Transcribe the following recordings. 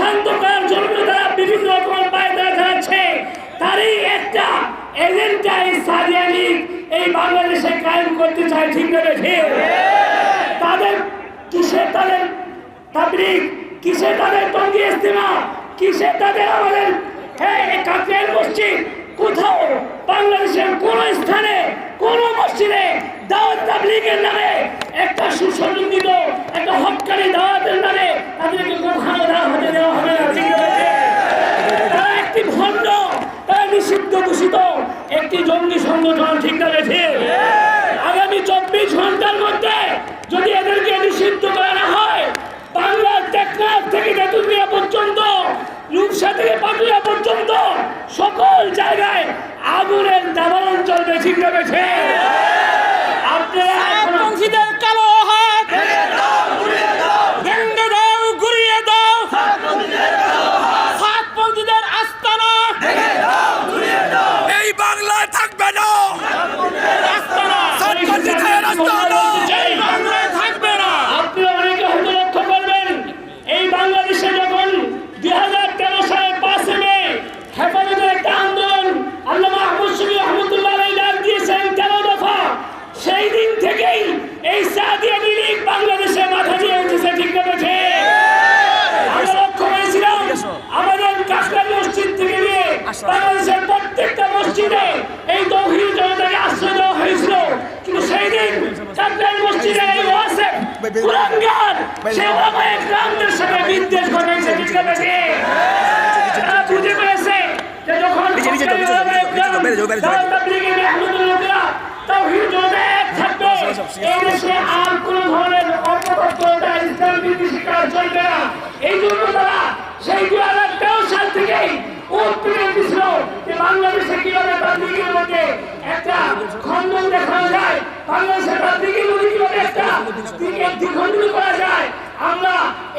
অশান্ত করার জন্য তারা বিভিন্ন রকম পায়তারা চালাচ্ছে তারই একটা এজেন্ডা এই সাদিয়া লীগ এই বাংলাদেশে কায়েম করতে চায়, ঠিক ঠিক? তাদের কিসে তাদের তাবলিগ? কিসে তাদের টঙ্গি ইস্তেমা কিসে তাদের আমাদের হ্যাঁ কাকরের মসজিদ? কোথাও বাংলাদেশের কোন স্থানে কোন মসজিদে দাওয়াত তাবলিগের নামে একটা সুসংগঠিত একটা হকারি দাওয়াতের নামে তাদেরকে কোথাও দেওয়া হতে দেওয়া হবে না ঠিক আছে? তারা একটি ভণ্ড তারা নিষিদ্ধ ঘোষিত একটি জঙ্গি সংগঠন ঠিক আছে আগামী চব্বিশ ঘণ্টার মধ্যে যদি এদেরকে নিষিদ্ধ করা না হয় টেকনাফ থেকে পর্যন্ত রূপসা থেকে পাটুয়া পর্যন্ত সকল জায়গায় আগুনের দাবানন চলবে ঠিক রয়েছে আপনারা কালো হাত ভেঙ্গে দাও গুড়িয়ে দাও সাতপন্থীদের আস্তানা এই বাংলায় থাকবে না আস্তানা সাতপন্থীদের আস্তানা। এই বাংলায় থাকবে না আপনি অনেকে হয়তো লক্ষ্য করবেন এই বাংলাদেশে যখন দুই হাজার তেরো সালে পাঁচে মে হেফাজতের একটা আন্দোলন আল্লাহ আহমদ শফি রহমতুল্লাহ আলাই ডাক দিয়েছেন তেরো দফা সেই দিন থেকেই এই সাদিয়া লীগ বাংলাদেশে মাথা দিয়ে উঠেছে ঠিক না বেঠে আমরা লক্ষ্য করেছিলাম আমাদের কাশ্মীর মসজিদ থেকে নিয়ে বাংলাদেশের প্রত্যেকটা মসজিদে এই তৌহিদ জনতাকে আশ্রয় দেওয়া হয়েছিল কিন্তু সেই দিন কাশ্মীর মসজিদে এই কুলাঙ্গার সে ওলামায়ে কেরামদের সাথে বিদ্বেষ ঘটাইছে ঠিক না তারা বুঝে পেরেছে যে যখন আর কোনো ধরনের অপতৎপরতা ইসলাম বিদ্বেষী কাজ চলবে না। এই জন্য তারা সেই দুই হাজার তেরো সাল থেকেই উৎপীড়ন দিছিল যে বাংলাদেশে মধ্যে একটা খণ্ডন দেখানো যায়। বাংলাদেশের তাবলীগের মধ্যে কীভাবে একটা করা যায় আমরা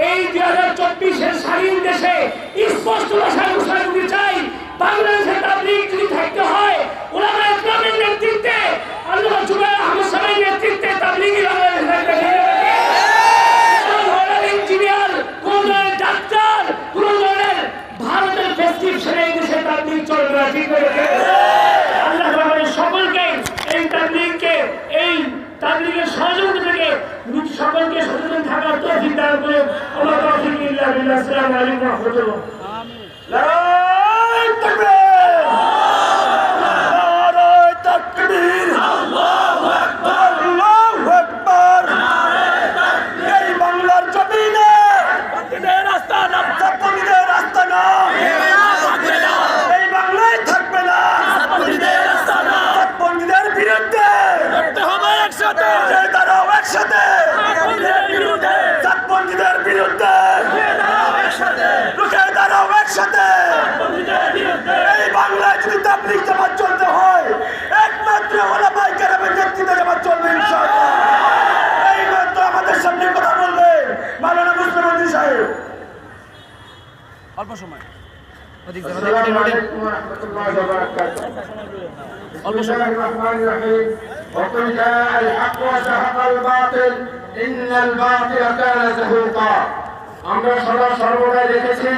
এই দুই হাজার চব্বিশের স্বাধীন দেশে স্পষ্ট ভাষায় ঘোষণা করতে চাই বাংলাদেশের তাবলীগ যদি থাকতে হয় ওলামা ইসলামের নেতৃত্বে আল্লাহ জুবাইর আহমদ সাহেবের নেতৃত্বে বাংলাদেশে থাকবে কোনো ধরনের ইঞ্জিনিয়ার কোন ধরনের ডাক্তার কোন ধরনের ভারতের প্রেসক্রিপশনে এই দেশে তাবলীগ চলবে না ঠিক আল্লাহ সকলকে এই তাবলীগকে, এই তাবলীগের থেকে সকলকে সচেতন থাকার তৌফিক দান করে আমার তৌফিক ইল্লা বিল্লাহ। অল্প সময়। আমরা সদা সর্বদাই দেখেছি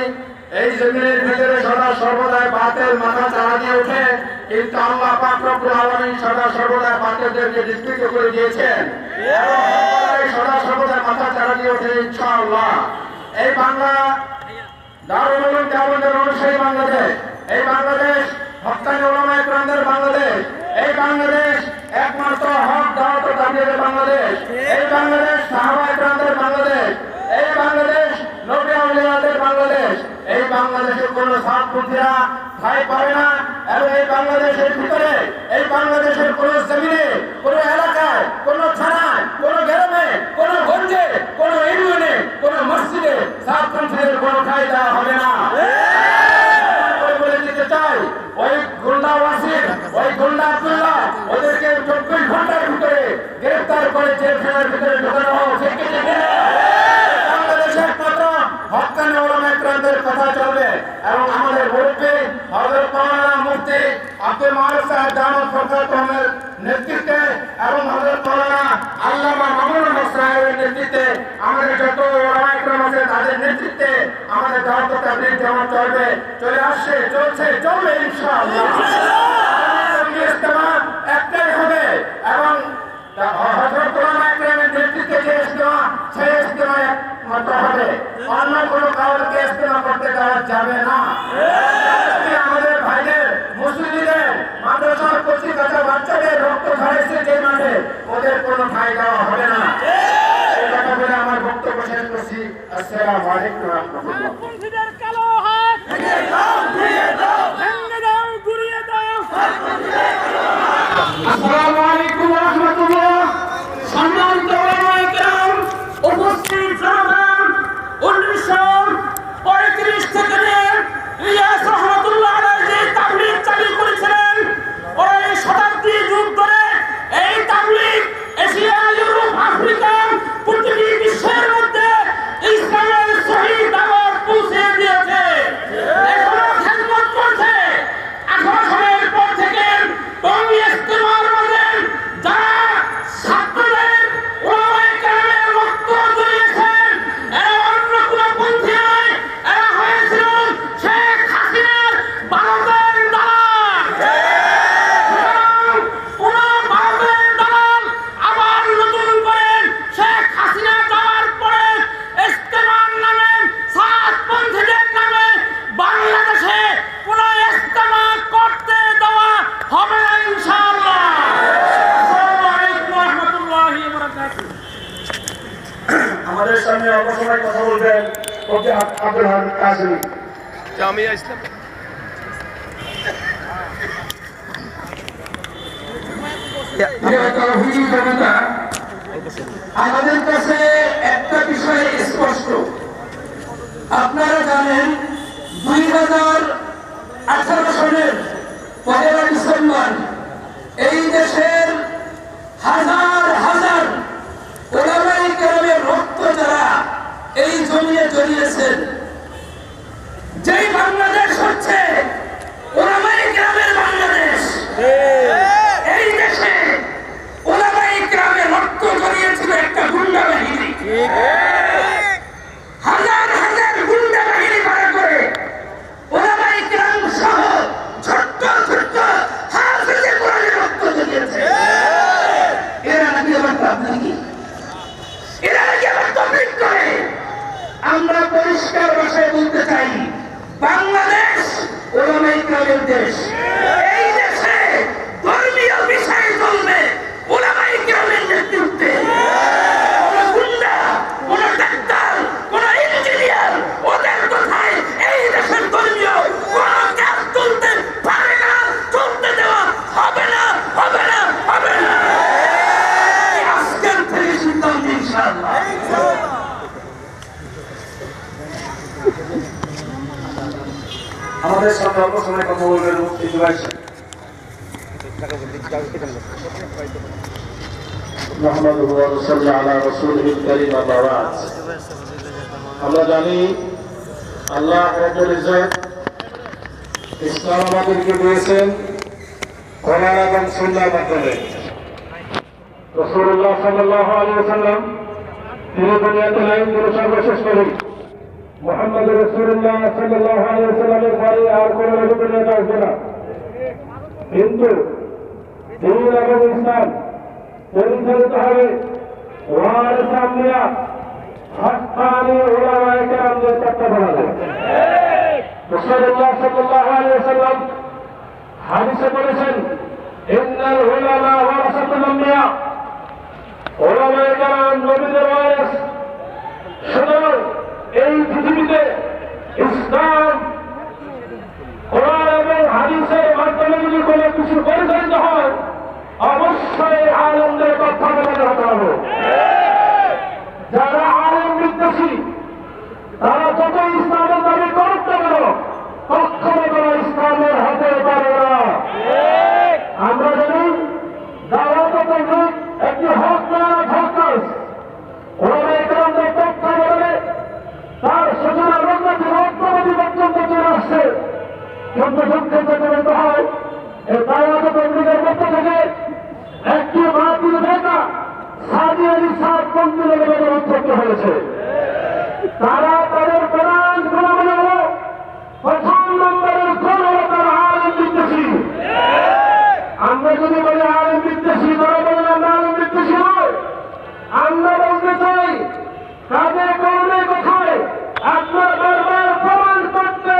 এই জমিনের ভিতরে সদা সর্বদাই বাতের মাথা চারা দিয়ে উঠে কিন্তু আমরা পাত্র রব্বুল আলামিন সদা সর্বদাই বাতেরদেরকে বিস্তৃত করে দিয়েছেন। সদা সর্বদাই মাথা চারা দিয়ে ওঠে ইনশাআল্লাহ। এই বাংলা দারুল উলুম দেওবন্দের অনুসারী বাংলাদেশ। এই বাংলাদেশ হকানি ওলামা একরামদের বাংলাদেশ। এই বাংলাদেশ একমাত্র হক, দাওয়াত তাবলীগের বাংলাদেশ। এই বাংলাদেশ সাহাবা একরামদের বাংলাদেশ। এই বাংলাদেশ নবী আউলিয়াদের বাংলাদেশ। এই বাংলাদেশে কোনো সাতপন্থীরা ঠাঁই পাবে না। এবং এই বাংলাদেশের ভিতরে, এই মহান সাহেব সরকার কমের নেতৃত্বে এবং হজরত মৌলানা আল্লামা মামুন সাহেবের নেতৃত্বে আমাদের যত ওলামাইক্রম আছে তাদের নেতৃত্বে আমাদের দাওয়াত তাবলিগ জামাত চলবে চলে আসছে চলছে চলবে ইনশাআল্লাহ। একটাই হবে এবং から。আমাদের কাছে একটা বিষয় স্পষ্ট। আপনারা জানেন দুই হাজার আঠারো সালের পনেরো ডিসেম্বর على رسوله الكريم أما بعد আমরা জানি আল্লাহ রব্বুল ইজ্জত ইসলাম আমাদেরকে দিয়েছেন কোরআন এবং সুন্নাহর মাধ্যমে। রাসূলুল্লাহ সাল্লাল্লাহু আলাইহি ওয়াসাল্লাম, তিনি দুনিয়াতে লাইন দিয়ে সর্বশেষ নবী। পরিচালিত হবে। ওয়ার সামনিয়া হকানি ওলামায়ে কেরামদের তত্ত্বাবধানে। রাসূলুল্লাহ সাল্লাল্লাহু আলাইহি ওয়াসাল্লাম হাদিসে বলেছেন, ইন্নাল উলামা ওয়ারাসাতুল আমবিয়া। ওলামায়ে কেরাম নবীদের ওয়ারিস। সুতরাং এই পৃথিবীতে ইসলাম কোরআন এবং হাদিসের মাধ্যমে যদি কোনো কিছু পরিচালিত হয় অবশ্যই আলমদের কথা মেনে হতে হবে যারা আলম বিদ্বেষী তারা যত ইসলামের দাবি করতে পারো কখনো তারা ইসলামের হতে পারে না আমরা জানি দাওয়াত তৌহিদ একটি হক না হকাস ওরা একরামদের তথ্য বলে তার সূচনা রোগী রক্তবাদী পর্যন্ত চলে আসছে দুঃখের প্রচলিত হয় এই দাওয়াত তৌহিদের মধ্য থেকে হয়েছে তারা তাদের প্রধান গুণাবলী হল প্রথম নম্বরের গুণ হল তারা আলম আমরা যদি বলি আলম বিদ্বেষী তারা বলেন আমরা আলম বিদ্বেষী নয় আমরা বলতে চাই কাজে কর্মে কোথায় আপনার বারবার প্রমাণ করতে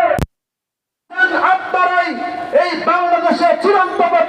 আপনারাই এই বাংলাদেশে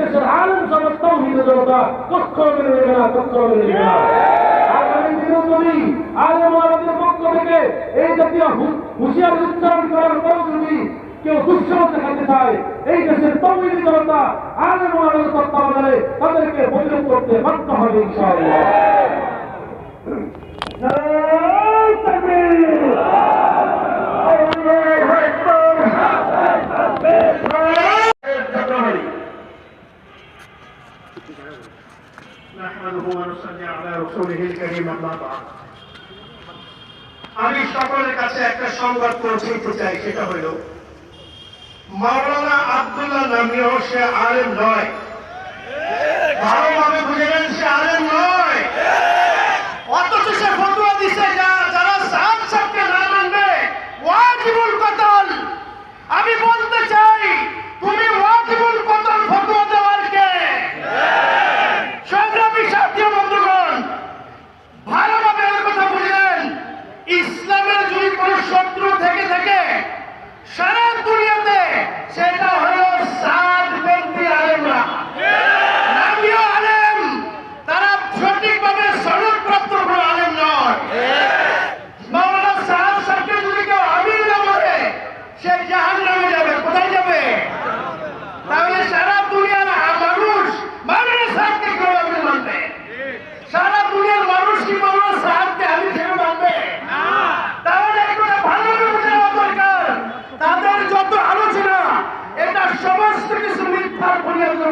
দেশের আলম সমাজ তৌহিদ জনতা কখনো মেনে নেবে না কখনো মেনে না। আগামী দিনেও যদি আলম আমাদের পক্ষ থেকে এই জাতীয় হুঁশিয়ারি উচ্চারণ করার পর যদি কেউ দুঃসাহস দেখাতে চায়, এই দেশের তৌহিদ জনতা আলম আমাদের তত্ত্বাবধানে তাদেরকে প্রতিরোধ করতে বাধ্য হবে ইনশাআল্লাহ। نحمده ونصلي على رسوله الكريم أما بعد আমি সকলের কাছে একটা সংবাদ পৌঁছাইতে চাই সেটা হইল মাওলানা আব্দুল্লাহ নামীয় সে আলেম নয় ভালোভাবে বুঝে নেন সে আলেম নয়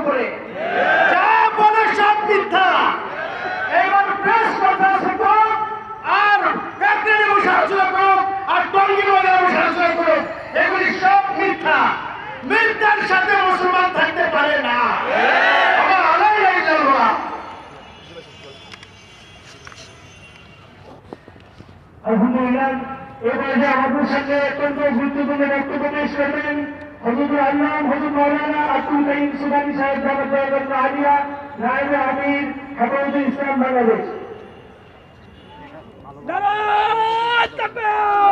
উপরে। যা বলে সব মিথ্যা। এবার প্রেস কনফারেন্সে করুক, আর ফ্যাক্টরি বসে আলোচনা করুক, আর টঙ্গির বাজারে বসে আলোচনা করুক, এগুলি সব মিথ্যা। মিথ্যার সাথে মুসলমান থাকতে পারে না। এবার যে আমাদের সাথে অত্যন্ত গুরুত্বপূর্ণ বক্তব্য পেশ করবেন হজরত আল্লাহ হজরত মৌলানা আব্দুল কাইম সুবানি সাহেব জামাত আলিয়া নায়েব আমির হেফাজতে ইসলাম বাংলাদেশ নারায়ণ তাকবীর কাদিয়ানীদের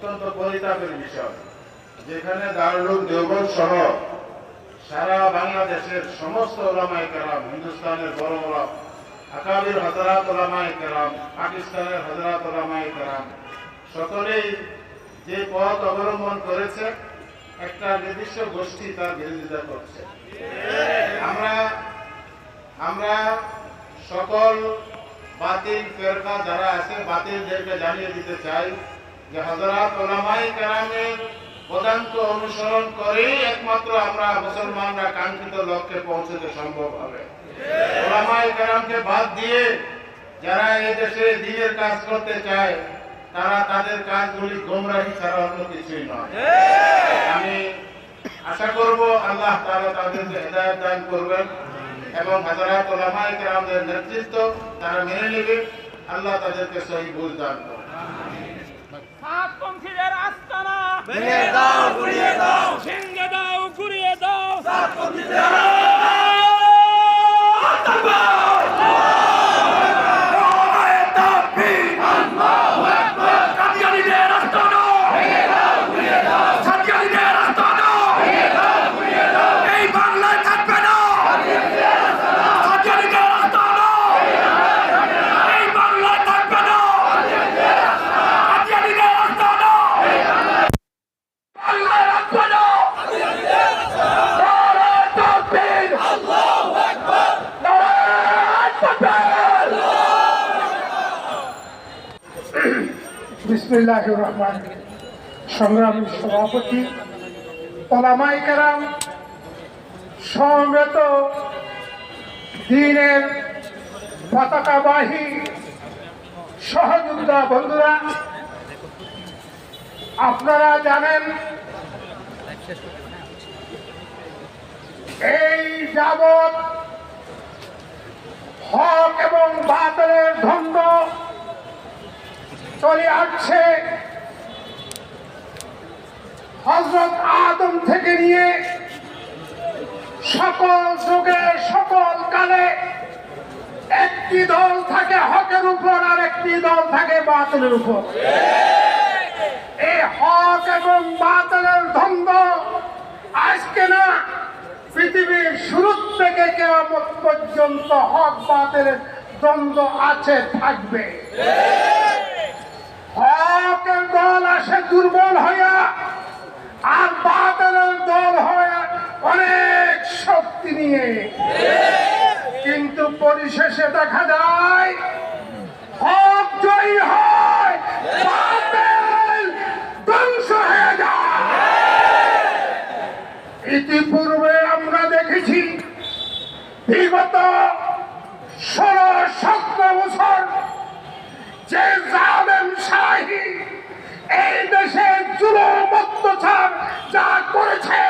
অত্যন্ত পরিতাপের বিষয় যেখানে দারুল দেওবন্দ সহ সারা বাংলাদেশের সমস্ত ওলামাই কেরাম, হিন্দুস্তানের বড় বড় আকাবির হজরাত ওলামাই কেরাম, পাকিস্তানের হজরাত ওলামাই কেরাম, সকলেই যে পথ অবলম্বন করেছে, একটা নির্দিষ্ট গোষ্ঠী তার বিরোধিতা করছে। আমরা আমরা সকল বাতিল ফেরকা যারা আছে, বাতিলদেরকে জানিয়ে দিতে চাই যে হজরত ওলামাই অনুসরণ করেই একমাত্র আমরা মুসলমানরা কাঙ্ক্ষিত লক্ষ্যে পৌঁছতে সম্ভব হবে। ওলামাই কেরামকে বাদ দিয়ে যারা এই দেশে দিনের কাজ করতে চায়, তারা তাদের কাজগুলি গোমরাহি ছাড়া অন্য কিছুই নয়। আমি আশা করব আল্লাহ তারা তাদেরকে হেদায়েত দান করবেন এবং হাজারাত ওলামায়ে কেরামদের নেতৃত্ব তারা মেনে নেবে। আল্লাহ তাদেরকে সহি বুঝ দান করবেন সাতপন্থীদের আস্তানা। ভেঙে দাও গুড়িয়ে দাও। ভেঙে দাও গুড়িয়ে দাও। সাতপন্থীদের কাদিয়ানীদের আস্তানা ভেঙে দাও গুড়িয়ে দাও সাদিয়ানীদের আস্তানা ভেঙে দাও গুড়িয়ে দাও এই বাংলায় থাকবে না সাদিয়ানীদের আস্তানা এই বাংলায় থাকবে না সাদিয়ানীদের আস্তানা বাংলায় রাখবে না নারায়ণ তাকবীর আল্লাহু আকবার নারায়ণ তাকবীর বিসমিল্লাহ রহমান সংগ্রামী সভাপতি ওলামাই কারাম সমবেত দিনের পতাকাবাহী সহযোদ্ধা বন্ধুরা, আপনারা জানেন এই যাবৎ হক এবং বাতিলের দ্বন্দ্ব চলে আসছে। হজরত আদম থেকে নিয়ে সকল যুগে, সকল কালে একটি দল থাকে হকের উপর আর একটি দল থাকে বাতিলের উপর। এই হক এবং বাতিলের দ্বন্দ্ব আজকে না পৃথিবীর শুরু থেকে কেমন পর্যন্ত হক, বাতিলের দ্বন্দ্ব আছে, থাকবে। হকের দল আসে দুর্বল হইয়া, আর বাতিলের দল হয়ে অনেক শক্তি নিয়ে। কিন্তু পরিশেষে দেখা যায়, হক জয়ী হয় ধ্বংস হয়ে যায়। ইতিপূর্বে আমরা দেখেছি, বিগত ষোলো, সতেরো বছর যে জালেম এই দেশে জুলুম অত্যাচার যা করেছে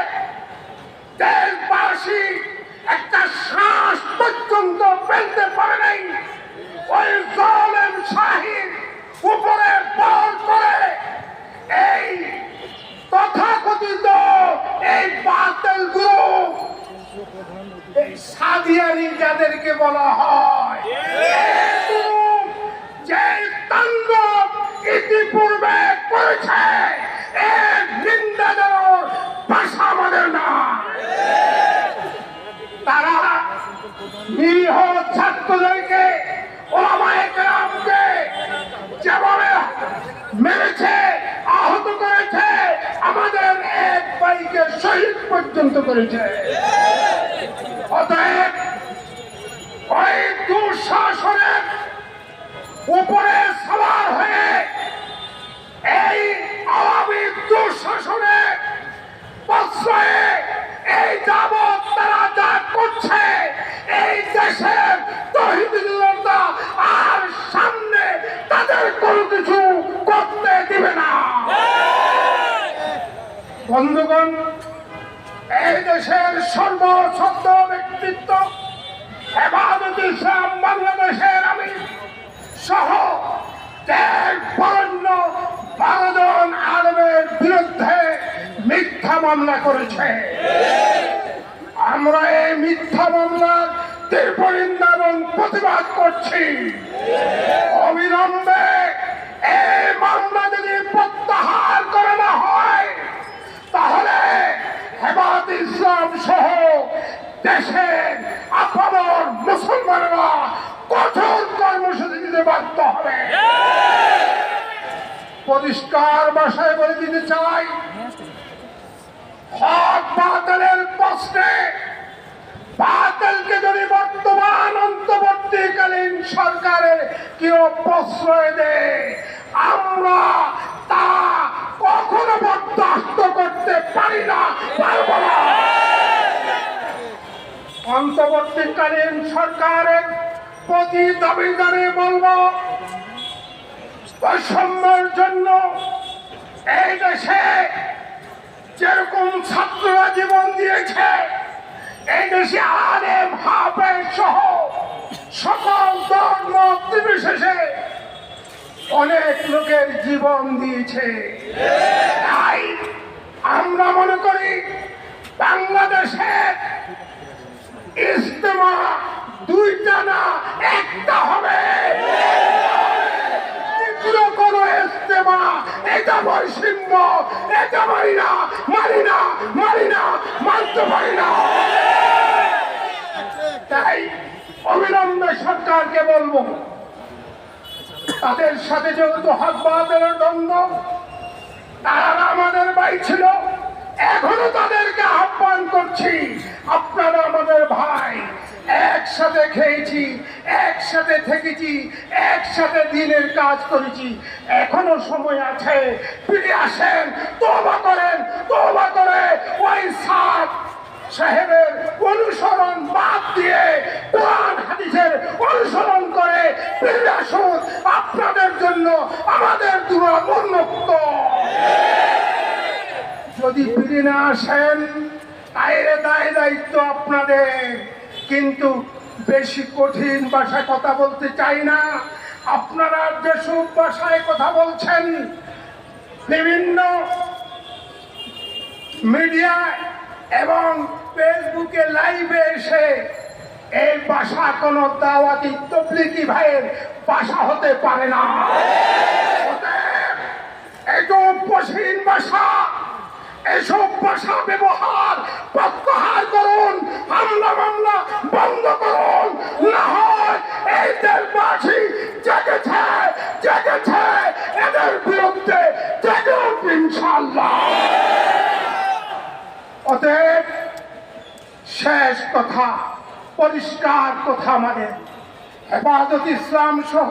দেশবাসী একটা শ্বাস পর্যন্ত ফেলতে পারে নাই। ওই জালেম শাহীর উপরে বল করে এই তথাকথিত এই বাতিল এই সাদিয়ানি যাদেরকে বলা হয়। যে তাণ্ডব ইতিপূর্বে করেছে এর নিন্দা জানানোর ভাষা আমাদের না তারা নিরীহ ছাত্রদেরকে ওলামায়ে কেরামকে যেভাবে মেরেছে আহত করেছে আমাদের এক ভাইকে শহীদ পর্যন্ত করেছে অতএব ওই দুঃশাসনের উপরে সবার হয়ে এই আওয়ামী দুঃশাসনে প্রশ্রয়ে এই যাবৎ তারা যা করছে এই দেশের তহিদুল্লাহ আর সামনে তাদের কোনো কিছু করতে দিবে না। বন্ধুগণ এই দেশের সর্বশব্দ ব্যক্তিত্ব হেফাজত ইসলাম বাংলাদেশের আমি সহ বরণ্য বারোজন আলমের বিরুদ্ধে মিথ্যা মামলা করেছে। আমরা এই মিথ্যা মামলার তীব্র প্রতিবাদ করছি। অবিলম্বে এই মামলা যদি প্রত্যাহার করে না হয় তাহলে হেমাত ইসলাম সহ দেশের আপামর মুসলমানেরা কঠোর কর্মসূচি দিতে বাধ্য হবে। পরিষ্কার ভাষায় বলে দিতে চাই, হক বাতিলের প্রশ্নে বাতিলকে যদি বর্তমান অন্তর্বর্তীকালীন সরকারের কেউ প্রশ্রয় দেয়, আমরা তা কখনো বরদাস্ত করতে পারি না। অন্তর্বর্তীকালীন সরকারের প্রতি দাবিদারে বলব, বৈষম্যের জন্য এই দেশে যেরকম ছাত্ররা জীবন দিয়েছে, এই দেশে আরে ভাবে সহ সকল ধর্ম নির্বিশেষে অনেক লোকের জীবন দিয়েছে। তাই আমরা মনে করি বাংলাদেশের ইস্তেমা দুইটা না, একটা হবে। মানি না মানি না মানি মানতে পারি না। তাই বলব, তাদের সাথে যেহেতু হাত বাহাদের দ্বন্দ্ব, তারা আমাদের ভাই ছিল। এখনও তাদেরকে আহ্বান করছি, আপনারা আমাদের ভাই একসাথে খেয়েছি, একসাথে থেকেছি, একসাথে দিনের কাজ করেছি। এখনও সময় আছে। ফিরে আসেন তোবা করেন তোবা করে ওই সাত সাহেবের অনুসরণ বাদ দিয়ে কোরআন, হাদিসের অনুসরণ করে ফিরে আসুন। আপনাদের জন্য আমাদের দুরা উন্মুক্ত যদি ফিরে না আসেন তাইলে দায় দায়িত্ব আপনাদের। কিন্তু বেশি কঠিন ভাষায় কথা বলতে চাই না। আপনারা যেসব ভাষায় কথা বলছেন, বিভিন্ন মিডিয়ায় এবং ফেসবুকে লাইভে এসে এই ভাষা কোনো দাওয়াতি তবলিকি ভাইয়ের ভাষা হতে পারে না। অতএব এই তো পশ্চিম ভাষা এসব ভাষা ব্যবহার প্রত্যাহার করুন, হামলা মামলা বন্ধ করুন। না হয় এই দেশবাসী জেগেছে জেগেছে, এদের বিরুদ্ধে জেগে ইনশাল্লাহ অতএব শেষ কথা, পরিষ্কার কথা মানে হেফাজত ইসলাম সহ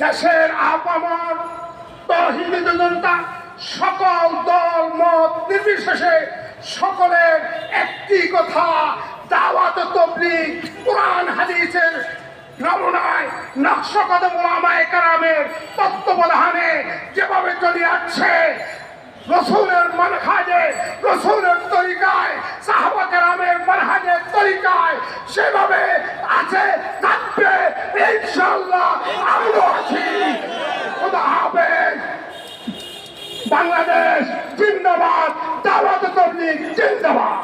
দেশের আপামর, তহিদ জনতা সকল দল, মত নির্বিশেষে সকলের একটি কথা, দাওয়াত তবলিগ, কোরআন, হাদিসের নমুনায় নকশকদ মোলামায় কারামের তত্ত্বাবধানে যেভাবে চলে আসছে, রসুলের মানহাজে, রসুলের তরিকায়, সাহাবা কেরামের মানহাজের তরিকায় সেভাবে আছে, থাকবে ইনশাল্লাহ আমরাও আছি। খোদা হাফেজ। বাংলাদেশ জিন্দাবাদ দাওয়াত তবলিগ জিন্দাবাদ।